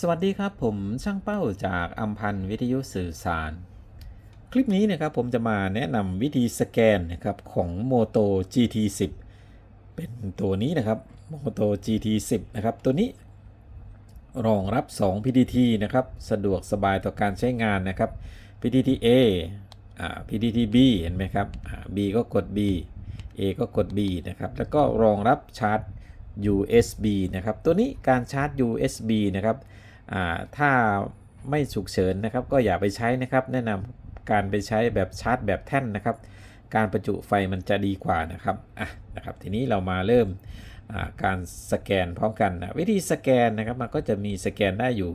สวัสดีครับผมช่างเป้าจากอัมพันธ์วิทยุสื่อสาร คลิปนี้นะครับผมจะมาแนะนำวิธีสแกนนะครับของ Moto GT10 เป็นตัวนี้นะครับ Moto GT10 นะครับตัวนี้ รองรับ 2 PTT นะครับสะดวกสบายต่อการใช้งานนะครับ PTT A อ่า PTT B เห็นไหมครับ B ก็กด B A ก็กด B นะครับแล้วก็รองรับชาร์จ USB นะครับ ตัวนี้การชาร์จ USB นะครับถ้าไม่ฉุกเฉินนะครับ ก็อย่าไปใช้นะครับ แนะนำการไปใช้แบบชาร์จแบบแท่นนะครับ การประจุไฟมันจะดีกว่านะครับอะนะครับ ทีนี้เรามาเริ่มการสแกนพร้อมกันนะวิธีสแกนนะครับ มันก็จะมีสแกนได้อยู่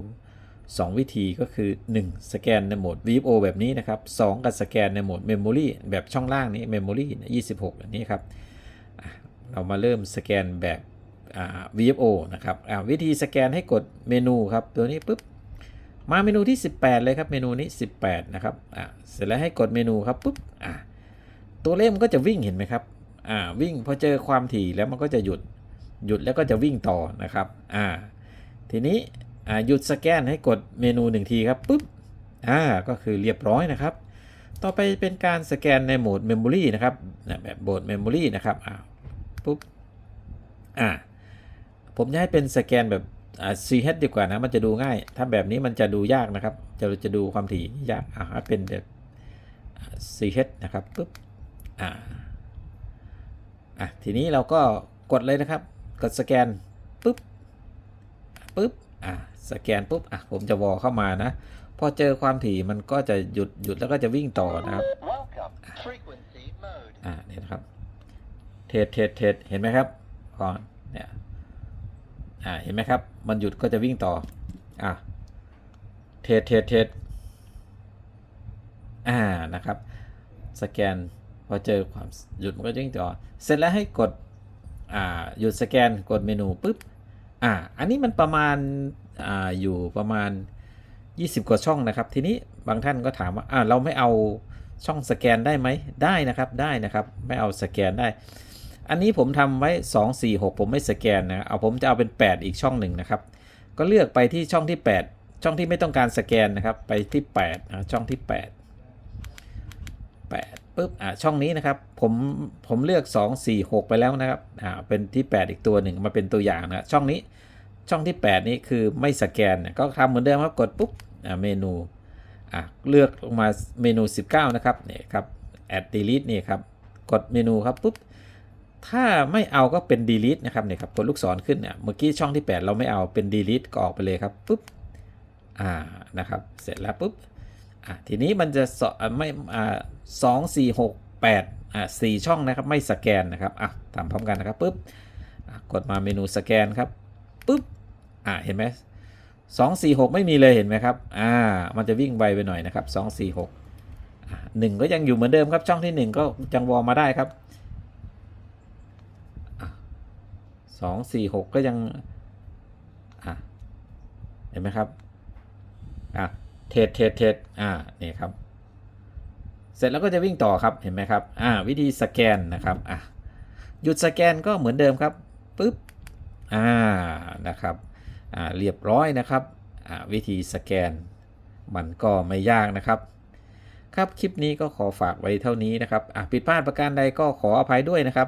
2 วิธีก็คือ 1 สแกนในโหมด VFO แบบนี้นะครับ 2 กับสแกนในโหมด Memory แบบช่องล่างนี้ Memory 26 อันนี้ครับเรามาเริ่มสแกนแบบ VFO นะครับอ่าวิธีสแกนให้กดเมนูครับตัวนี้ปุ๊บมาเมนูที่ 18 เลยครับเมนูนี้ 18 นะครับอ่าเสร็จแล้วให้กดเมนูครับปุ๊บอ่าตัวเลขมันก็จะวิ่งเห็นไหมครับอ่าวิ่งพอเจอความถี่แล้วมันก็จะหยุดหยุดแล้วก็จะวิ่งต่อนะครับอ่าทีนี้อ่าหยุดสแกนให้กดเมนูหนึ่งทีครับปุ๊บอ่าก็คือเรียบร้อยนะครับ ต่อไปเป็นการสแกนในโหมด Memory นะครับแบบโหมด Memory นะครับอ่าปุ๊บอ่า ผมจะให้เป็นสแกนแบบอ่า CH ดีกว่านะ มันจะดูง่าย ถ้าแบบนี้มันจะดูยากนะครับ จะจะดูความถี่ยากอ่าให้เป็นแบบอ่า CH นะครับปุ๊บอ่าอะทีนี้เราก็กดเลยนะครับ กดสแกนปุ๊บปุ๊บอะสแกนปุ๊บอะผมจะวอเข้ามานะ พอเจอความถี่มันก็จะหยุดหยุดแล้วก็จะวิ่งต่อนะครับ Welcome. Frequency mode. อ่าเนี่ยนะครับ เทรดเทรดเทรดเห็นไหมครับก่อนเนี่ย อ่าเห็นไหมครับ มันหยุดก็จะวิ่งต่อ อ่าเทรดเทรดเทรดอ่านะครับ สแกนพอเจอความหยุดมันก็จะวิ่งต่อ เสร็จแล้วให้กดอ่าหยุดสแกนกดเมนูปุ๊บอ่าอันนี้มันประมาณอ่าอยู่ประมาณ 20 กว่าช่องนะครับ ทีนี้บางท่านก็ถามว่าอ่าเราไม่เอาช่องสแกนได้ไหมได้นะครับได้นะครับ ไม่เอาสแกนได้ อันนี้ผมทำไว้ 2 4 6 ผมไม่สแกนนะเอาผมจะเอาเป็น 8 อีกช่องหนึ่งนะครับ ก็เลือกไปที่ช่องที่ 8 ช่องที่ไม่ต้องการสแกนนะครับ ไปที่8นะช่องที่ 8 8ปุ๊บอ่าช่องนี้นะครับผมผมเลือก 2 4 6 ไปแล้วนะครับอ่าเป็นที่ 8 อีกตัวหนึ่งมาเป็นตัวอย่างนะช่องนี้ช่องที่ 8 นี้คือไม่สแกนนะก็ทำเหมือนเดิมครับกดปุ๊บอ่าเมนูอะเลือกลงมาเมนู 19 นะครับเนี่ยครับ add delete นี่ครับ กดเมนูครับปุ๊บ ถ้าไม่เอาก็เป็น delete นะครับเนี่ยครับกดลูกศรขึ้นเนี่ยเมื่อกี้ช่องที่ 8 เราไม่เอาเป็น delete ก็ออกไปเลยครับปุ๊บอ่านะครับเสร็จแล้วปุ๊บอ่าทีนี้มันจะสอไม่อ่าสองสี่หกแปดอ่าสี่ช่องนะครับไม่สแกนนะครับอะทำพร้อมกันนะครับปุ๊บกดมาเมนูสแกนครับปุ๊บอ่าเห็นไหมสองสี่หกไม่มีเลยเห็นไหมครับอ่ามันจะวิ่งไวไปหน่อยนะครับสองสี่หกหนึ่งก็ยังอยู่เหมือนเดิมครับช่องที่หนึ่งก็ยังวอลมาได้ครับ สองสี่หกก็ยัง อะ เห็นไหมครับ อะ เทรดเทรดเทรดอ่านี่ครับ เสร็จแล้วก็จะวิ่งต่อครับ เห็นไหมครับ อ่า วิธีสแกนนะครับ อะ หยุดสแกนก็เหมือนเดิมครับ ปึ๊บ อ่า นะครับ อ่า เรียบร้อยนะครับ อ่า วิธีสแกน มันก็ไม่ยากนะครับครับ คลิปนี้ก็ขอฝากไว้เท่านี้นะครับอะผิดพลาดประการใดก็ขออภัยด้วยนะครับ